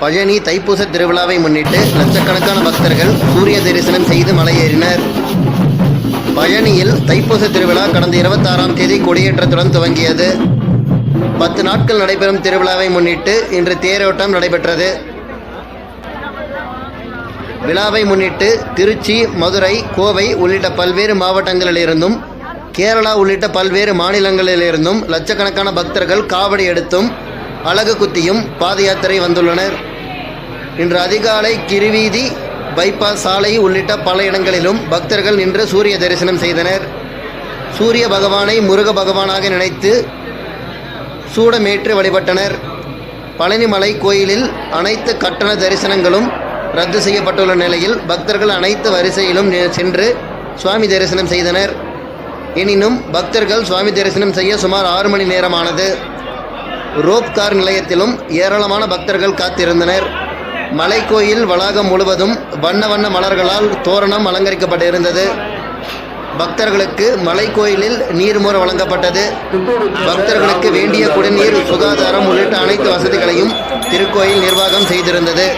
பழனி தைப்பூச திருவிழாவை முன்னிட்டு லட்சக்கணக்கான பக்தர்கள் சூரிய தரிசனம் செய்து மலையேறினர். பழனியில் தைப்பூச திருவிழா கடந்த இருபத்தாறாம் தேதி கொடியேற்றத்துடன் துவங்கியது. பத்து நாட்கள் நடைபெறும் திருவிழாவை முன்னிட்டு இன்று தேரோட்டம் நடைபெற்றது. விழாவை முன்னிட்டு திருச்சி மதுரை கோவை உள்ளிட்ட பல்வேறு மாவட்டங்களிலிருந்தும் கேரளா உள்ளிட்ட பல்வேறு மாநிலங்களிலிருந்தும் லட்சக்கணக்கான பக்தர்கள் காவடி எடுத்தும் அலகு குத்தியும் பாத யாத்திரை வந்துள்ளனர். இன்று அதிகாலை கிருவீதி பைபாஸ் சாலை உள்ளிட்ட பல இடங்களிலும் பக்தர்கள் நின்று சூரிய தரிசனம் செய்தனர். சூரிய பகவானை முருக பகவானாக நினைத்து சூடமேற்று வழிபட்டனர். பழனிமலை கோயிலில் அனைத்து கட்டண தரிசனங்களும் ரத்து செய்யப்பட்டுள்ள நிலையில் பக்தர்கள் அனைத்து வரிசையிலும் சென்று சுவாமி தரிசனம் செய்தனர். எனினும் பக்தர்கள் சுவாமி தரிசனம் செய்ய சுமார் ஆறு மணி நேரமானது. ரோப் கார் நிலையத்திலும் ஏராளமான பக்தர்கள் காத்திருந்தனர். மலைக்கோயில் வளாகம் முழுவதும் வண்ண வண்ண மலர்களால் தோரணம் அலங்கரிக்கப்பட்டிருந்தது. பக்தர்களுக்கு மலைக்கோயிலில் நீர்மோர் வழங்கப்பட்டது. பக்தர்களுக்கு வேண்டிய குடிநீர் சுகாதாரம் உள்ளிட்ட அனைத்து வசதிகளையும் திருக்கோயில் நிர்வாகம் செய்திருந்தது.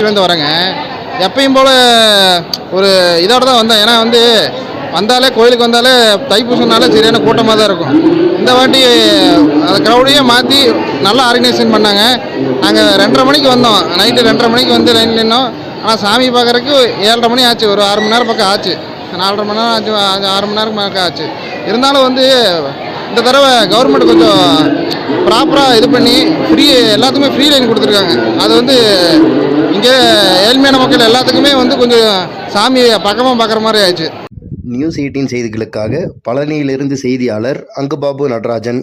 இருந்து வரேங்க. எப்பயும் போல் ஒரு இதோட தான் வந்தேன். ஏன்னா வந்து வந்தாலே கோயிலுக்கு வந்தாலே தைப்பூசம்னாலே சரியான கூட்டமாக தான் இருக்கும். இந்த வாட்டி அந்த க்ரௌடையே மாற்றி நல்லா ஆர்கனைசேஷன் பண்ணாங்க. நாங்கள் ரெண்டரை மணிக்கு வந்தோம். நைட்டு ரெண்டரை மணிக்கு வந்து லைன் நின்னோம். ஆனால் சாமி பார்க்குறக்கு ஏழரை மணி ஆச்சு. ஒரு ஆறு மணி நேரம் பக்கம் ஆச்சு. நாலரை மணி நேரம் ஆச்சு ஆறு மணி நேரம் பக்கம் ஆச்சு. இருந்தாலும் வந்து இந்த தடவை கவர்மெண்ட் கொஞ்சம் ப்ராப்பராக இது பண்ணி ஃப்ரீ எல்லாத்துக்குமே ஃப்ரீ லைன் கொடுத்துருக்காங்க. அது வந்து இங்கே ஏழ்மையான மக்கள் எல்லாத்துக்குமே வந்து கொஞ்சம் சாமியை பக்கமாக பார்க்குற மாதிரி ஆயிடுச்சு. நியூஸ் எயிட்டின் செய்திகளுக்காக பழனியிலிருந்து செய்தியாளர் அங்குபாபு நடராஜன்.